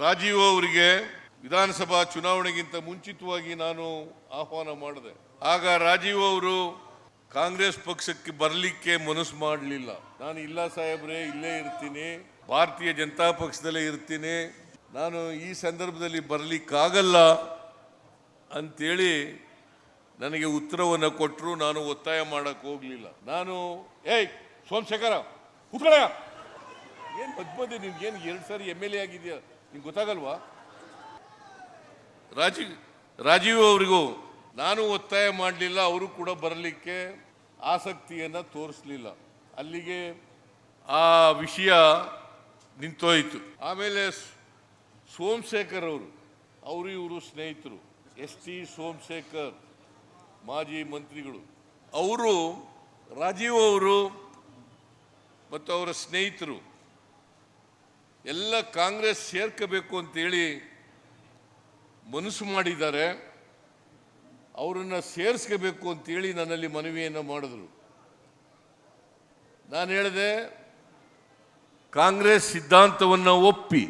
ರಾಜೀವ್ ಅವರಿಗೆ ವಿಧಾನಸಭಾ ಚುನಾವಣೆಗಿಂತ ಮುಂಚಿತವಾಗಿ ನಾನು ಆಹ್ವಾನ ಮಾಡಿದೆ. ಆಗ ರಾಜೀವ್ ಅವರು ಕಾಂಗ್ರೆಸ್ ಪಕ್ಷಕ್ಕೆ ಬರಲಿಕ್ಕೆ ಮನಸ್ಸು ಮಾಡಲಿಲ್ಲ. ನಾನು ಇಲ್ಲ ಸಾಹೇಬ್ರೆ, ಇಲ್ಲೇ ಇರ್ತೀನಿ. ಭಾರತೀಯ ಜನತಾ ಪಕ್ಷದಲ್ಲೇ ಇರ್ತೀನಿ. ನಾನು ಈ ಸಂದರ್ಭದಲ್ಲಿ ಬರಲಿಕ್ಕಾಗಲ್ಲ ಅಂತೇಳಿ ನನಗೆ ಉತ್ತರವನ್ನು ಕೊಟ್ಟರು ನಾನು ಒತ್ತಾಯ ಮಾಡಕ್ಕೆ ಹೋಗಲಿಲ್ಲ. ನಾನು, ಏಯ್, ಸೋಮಶೇಖರ ಉತ್ತರ ಏನು ಬದ್ಬೋದೆ ನಿನ್ಗೆ ಏನು ಎರಡು ಸಾರಿ ಎಂ ಎಲ್ ಎ ಆಗಿದೆಯಾ? ನಿಂಗೆ ಗೊತ್ತಾಗಲ್ವಾ? ರಾಜೀವ್ ರಾಜೀವ್ ಅವರಿಗೂ ನಾನು ಒತ್ತಾಯ ಮಾಡಲಿಲ್ಲ, ಅವರು ಕೂಡ ಬರಲಿಕ್ಕೆ ಆಸಕ್ತಿಯನ್ನು ತೋರಿಸಲಿಲ್ಲ. ಅಲ್ಲಿಗೆ ಆ ವಿಷಯ ನಿಂತೋಯಿತು. ಆಮೇಲೆ ಸೋಮಶೇಖರ್ ಅವರು ಅವರು ಇವರು ಸ್ನೇಹಿತರು, ಎಸ್ ಟಿ ಸೋಮಶೇಖರ್, ಮಾಜಿ ಮಂತ್ರಿಗಳು. ಅವರು ರಾಜೀವ್ ಅವರು ಮತ್ತು ಅವರ ಸ್ನೇಹಿತರು ಎಲ್ಲ ಕಾಂಗ್ರೆಸ್ ಸೇರ್ಕಬೇಕು ಅಂತೇಳಿ ಮನಸ್ಸು ಮಾಡಿದ್ದಾರೆ. ಅವರನ್ನು ಸೇರಿಸ್ಕೋಬೇಕು ಅಂತೇಳಿ ನನ್ನಲ್ಲಿ ಮನವಿಯನ್ನು ಮಾಡಿದ್ರು. ನಾನು ಹೇಳಿದೆ, ಕಾಂಗ್ರೆಸ್ ಸಿದ್ಧಾಂತವನ್ನು ಒಪ್ಪಿ,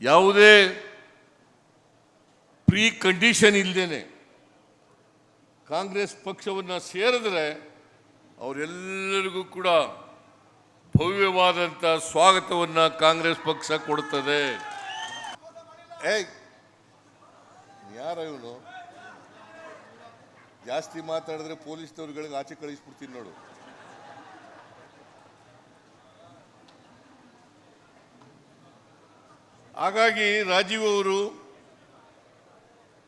ಯಾವುದೇ ಪ್ರೀ ಕಂಡೀಷನ್ ಇಲ್ಲದೇನೆ ಕಾಂಗ್ರೆಸ್ ಪಕ್ಷವನ್ನು ಸೇರಿದ್ರೆ ಅವರೆಲ್ಲರಿಗೂ ಕೂಡ ಭವ್ಯವಾದಂಥ ಸ್ವಾಗತವನ್ನು ಕಾಂಗ್ರೆಸ್ ಪಕ್ಷ ಕೊಡುತ್ತದೆ. ಏಯ್ ಯಾರ ಇವನು? ಜಾಸ್ತಿ ಮಾತಾಡಿದ್ರೆ ಪೊಲೀಸ್ನವ್ರುಗಳಿಗೆ ಆಚೆ ಕಳಿಸ್ಬಿಡ್ತೀನಿ ನೋಡು. ಹಾಗಾಗಿ ರಾಜೀವ್ ಅವರು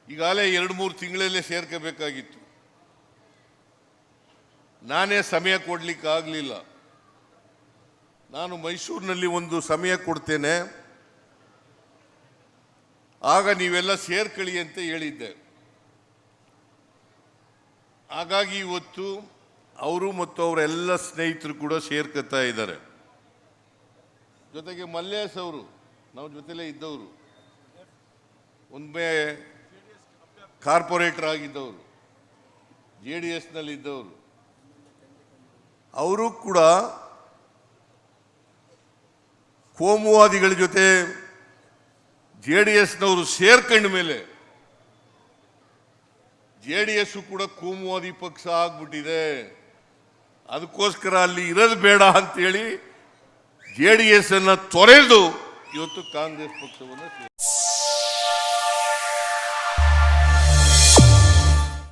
ಈಗಾಗಲೇ ಎರಡು ಮೂರು ತಿಂಗಳಲ್ಲೇ ಸೇರ್ಕೋಬೇಕಾಗಿತ್ತು. ನಾನೇ ಸಮಯ ಕೊಡ್ಲಿಕ್ಕೆ ಆಗಲಿಲ್ಲ ನಾನು ಮೈಸೂರಿನಲ್ಲಿ ಒಂದು ಸಮಯ ಕೊಡ್ತೇನೆ. ಆಗ ನೀವೆಲ್ಲ ಸೇರ್ಕಳಿ ಅಂತ ಹೇಳಿದ್ದೆ. ಹಾಗಾಗಿ ಇವತ್ತು ಅವರು ಮತ್ತು ಅವರೆಲ್ಲ ಸ್ನೇಹಿತರು ಕೂಡ ಸೇರ್ಕೊತಾ ಇದ್ದಾರೆ. ಜೊತೆಗೆ ಮಲ್ಲೇಶ್ ಅವರು ನಾವು ಜೊತೆಲೇ ಇದ್ದವರು. ಒಮ್ಮೆ ಕಾರ್ಪೊರೇಟರ್ ಆಗಿದ್ದವರು. ಜೆ ಡಿ ಎಸ್ನಲ್ಲಿ ಇದ್ದವರು ಅವರು ಕೂಡ ಕೋಮುವಾದಿಗಳ ಜೊತೆ ಜೆ ಡಿ ಎಸ್ನವರು ಸೇರ್ಕೊಂಡ ಮೇಲೆ ಜೆ ಡಿ ಎಸ್ ಕೂಡ ಕೋಮುವಾದಿ ಪಕ್ಷ ಆಗ್ಬಿಟ್ಟಿದೆ. ಅದಕ್ಕೋಸ್ಕರ ಅಲ್ಲಿ ಇರೋದು ಬೇಡ ಅಂತೇಳಿ ಜೆ ಡಿ ಎಸ್ ಅನ್ನ ತೊರೆದು ಇವತ್ತು ಕಾಂಗ್ರೆಸ್ ಪಕ್ಷವನ್ನು